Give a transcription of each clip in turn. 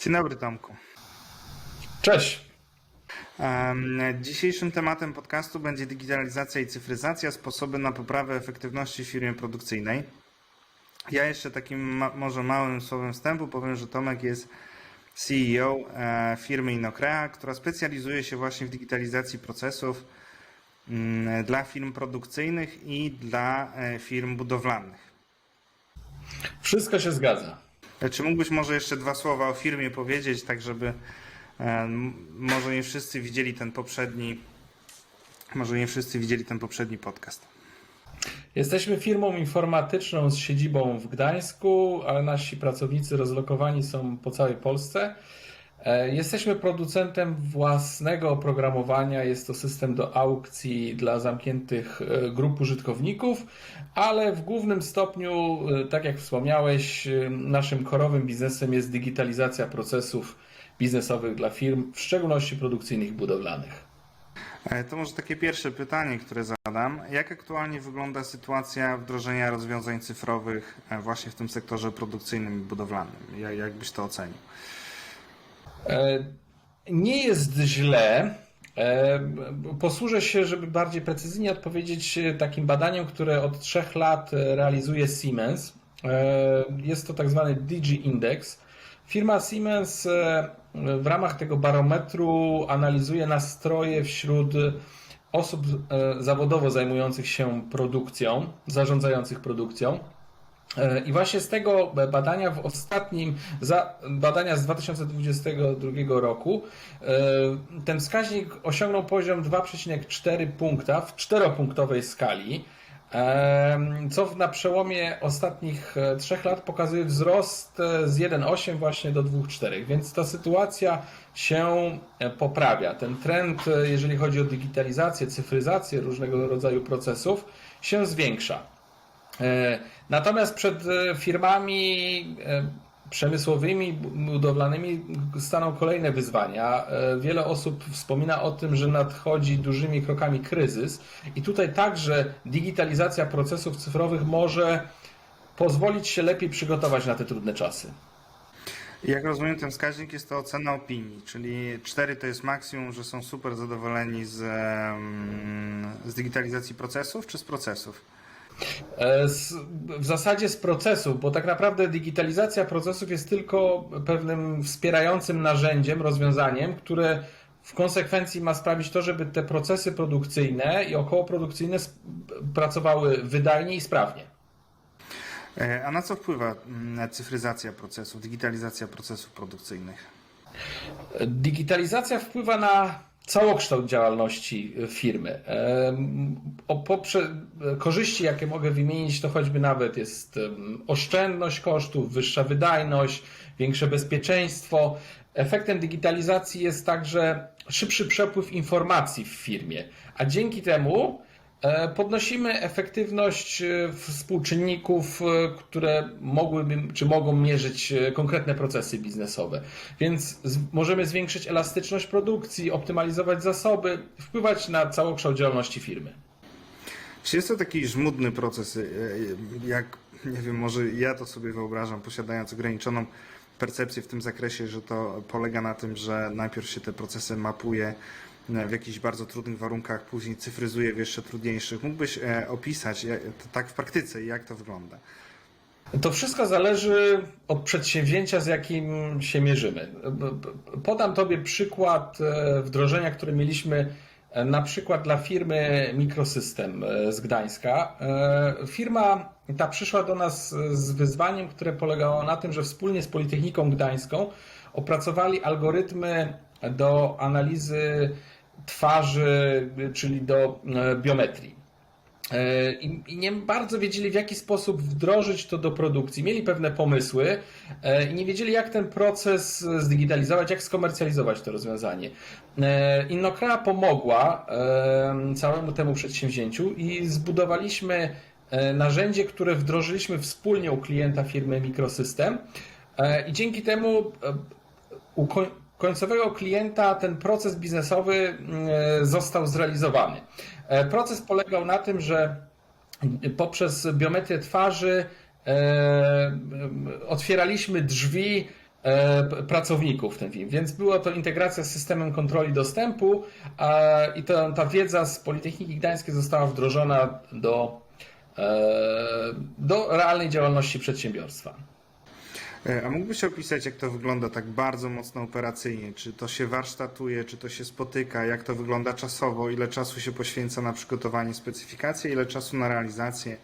Dzień dobry, Tomku. Cześć. Dzisiejszym tematem podcastu będzie digitalizacja i cyfryzacja, sposoby na poprawę efektywności w firmie produkcyjnej. Ja jeszcze takim ma- może małym słowem wstępu powiem, że Tomek jest CEO e, firmy Inokrea, która specjalizuje się właśnie w digitalizacji procesów mm, dla firm produkcyjnych i dla e, firm budowlanych. Wszystko się zgadza. E, Czy mógłbyś może jeszcze dwa słowa o firmie powiedzieć, tak żeby e, może nie wszyscy widzieli ten poprzedni, może nie wszyscy widzieli ten poprzedni podcast. Jesteśmy firmą informatyczną z siedzibą w Gdańsku, ale nasi pracownicy rozlokowani są po całej Polsce. E, Jesteśmy producentem własnego oprogramowania. Jest to system do aukcji dla zamkniętych e, grup użytkowników, ale w głównym stopniu, e, tak jak wspomniałeś, naszym korowym biznesem jest digitalizacja procesów biznesowych dla firm, w szczególności produkcyjnych budowlanych. To może takie pierwsze pytanie, które zadam. Jak aktualnie wygląda sytuacja wdrożenia rozwiązań cyfrowych właśnie w tym sektorze produkcyjnym i budowlanym? Ja- Jak byś to ocenił? E, Nie jest źle. E, Posłużę się, żeby bardziej precyzyjnie odpowiedzieć takim badaniem, które od trzech lat realizuje Siemens. E, Jest to tak zwany Digi Index. Firma Siemens w ramach tego barometru analizuje nastroje wśród osób zawodowo zajmujących się produkcją, zarządzających produkcją. E, I właśnie z tego badania w ostatnim, badania z 2022 roku, e, ten wskaźnik osiągnął poziom 2,4 punkta w czteropunktowej skali, e, co na przełomie ostatnich trzech lat pokazuje wzrost z 1,8 właśnie do 2,4, więc ta sytuacja się poprawia. Ten trend, jeżeli chodzi o digitalizację, cyfryzację różnego rodzaju procesów, się zwiększa. E, Natomiast przed e, firmami e, przemysłowymi, bu- budowlanymi staną kolejne wyzwania. Wiele osób wspomina o tym, że nadchodzi dużymi krokami kryzys, i tutaj także digitalizacja procesów cyfrowych może pozwolić się lepiej przygotować na te trudne czasy. Jak rozumiem, ten wskaźnik jest to ocena opinii, czyli 4 to jest maksimum, że są super zadowoleni z, z digitalizacji procesów czy z procesów? E, Z, w zasadzie z procesów, bo tak naprawdę digitalizacja procesów jest tylko pewnym wspierającym narzędziem, rozwiązaniem, które w konsekwencji ma sprawić to, żeby te procesy produkcyjne i okołoprodukcyjne pracowały wydajnie i sprawnie. E, A na co wpływa mm, cyfryzacja procesów, digitalizacja procesów produkcyjnych? Digitalizacja wpływa na całokształt działalności firmy. Em, O poprze- korzyści, jakie mogę wymienić, to choćby nawet jest oszczędność kosztów, wyższa wydajność, większe bezpieczeństwo. Efektem digitalizacji jest także szybszy przepływ informacji w firmie, a dzięki temu e, podnosimy efektywność e, współczynników, e, które mogłyby czy mogą mierzyć e, konkretne procesy biznesowe. Więc możemy zwiększyć elastyczność produkcji, optymalizować zasoby, wpływać na całokształt działalności firmy. Czy jest to taki żmudny proces, e, jak, nie wiem, może ja to sobie wyobrażam, posiadając ograniczoną percepcję w tym zakresie, że to polega na tym, że najpierw się te procesy mapuje e, w jakichś bardzo trudnych warunkach, później cyfryzuje w jeszcze trudniejszych. Mógłbyś e, opisać to tak w praktyce, jak to wygląda? To wszystko zależy od przedsięwzięcia, z jakim się mierzymy. Podam Tobie przykład e, wdrożenia, które mieliśmy e, na przykład dla firmy Mikrosystem e, z Gdańska. E, Firma ta przyszła do nas z wyzwaniem, które polegało na tym, że wspólnie z Politechniką Gdańską opracowali algorytmy do analizy twarzy, czyli do e, biometrii. E, I, nie bardzo wiedzieli, w jaki sposób wdrożyć to do produkcji. Mieli pewne pomysły e, i nie wiedzieli, jak ten proces zdigitalizować, jak skomercjalizować to rozwiązanie. Innokrea pomogła całemu temu przedsięwzięciu i zbudowaliśmy narzędzie, które wdrożyliśmy wspólnie u klienta firmy Microsystem. E, I dzięki temu u koń- końcowego klienta ten proces biznesowy mm, został zrealizowany. E, Proces polegał na tym, że poprzez biometrię twarzy e, otwieraliśmy drzwi e, pracowników w tym film. Więc była to integracja z systemem kontroli dostępu i ta wiedza z Politechniki Gdańskiej została wdrożona do, e, do realnej działalności przedsiębiorstwa. E, A mógłbyś opisać, jak to wygląda tak bardzo mocno operacyjnie? Czy to się warsztatuje, czy to się spotyka? Jak to wygląda czasowo? Ile czasu się poświęca na przygotowanie specyfikacji? Ile czasu na realizację?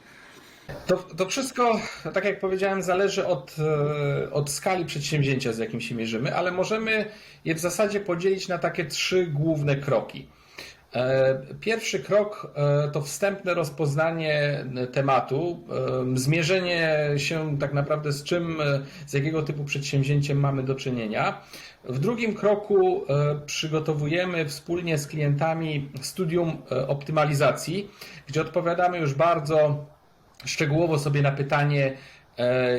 To, to wszystko, tak jak powiedziałem, zależy od, e, od skali przedsięwzięcia, z jakim się mierzymy, ale możemy je w zasadzie podzielić na takie trzy główne kroki. E, Pierwszy krok e, to wstępne rozpoznanie tematu, e, zmierzenie się tak naprawdę z czym, z jakiego typu przedsięwzięciem mamy do czynienia. W drugim kroku przygotowujemy wspólnie z klientami studium optymalizacji, gdzie odpowiadamy już bardzo szczegółowo sobie na pytanie,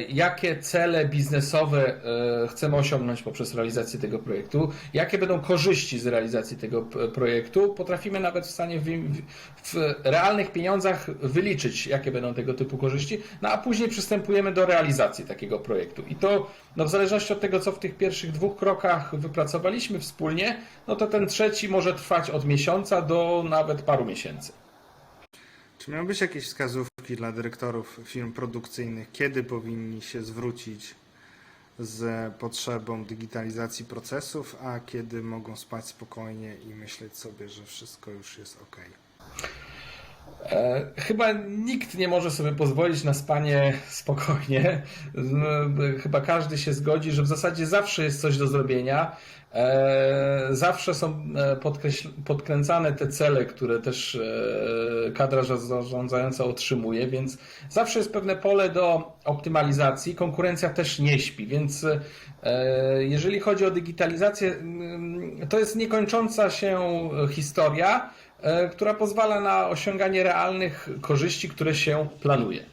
jakie cele biznesowe e, chcemy osiągnąć poprzez realizację tego projektu, jakie będą korzyści z realizacji tego p- projektu. Potrafimy nawet w stanie w, w realnych pieniądzach wyliczyć, jakie będą tego typu korzyści, no a później przystępujemy do realizacji takiego projektu. I to no w zależności od tego, co w tych pierwszych dwóch krokach wypracowaliśmy wspólnie, no to ten trzeci może trwać od miesiąca do nawet paru miesięcy. Czy miałbyś jakieś wskazówki dla dyrektorów firm produkcyjnych, kiedy powinni się zwrócić z potrzebą digitalizacji procesów, a kiedy mogą spać spokojnie i myśleć sobie, że wszystko już jest ok? E, Chyba nikt nie może sobie pozwolić na spanie spokojnie. No, Chyba każdy się zgodzi, że w zasadzie zawsze jest coś do zrobienia. E, Zawsze są e, podkręcane te cele, które też kadra zarządzająca otrzymuje, więc zawsze jest pewne pole do optymalizacji. Konkurencja też nie śpi, więc jeżeli chodzi o digitalizację, mm, to jest niekończąca się historia która pozwala na osiąganie realnych korzyści, które się planuje.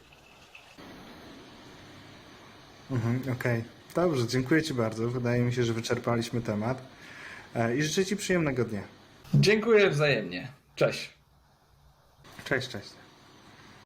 Mhm, Okej, dobrze, dziękuję Ci bardzo. Wydaje mi się, że wyczerpaliśmy temat E, i życzę Ci przyjemnego dnia. Dziękuję wzajemnie. Cześć. Cześć, cześć.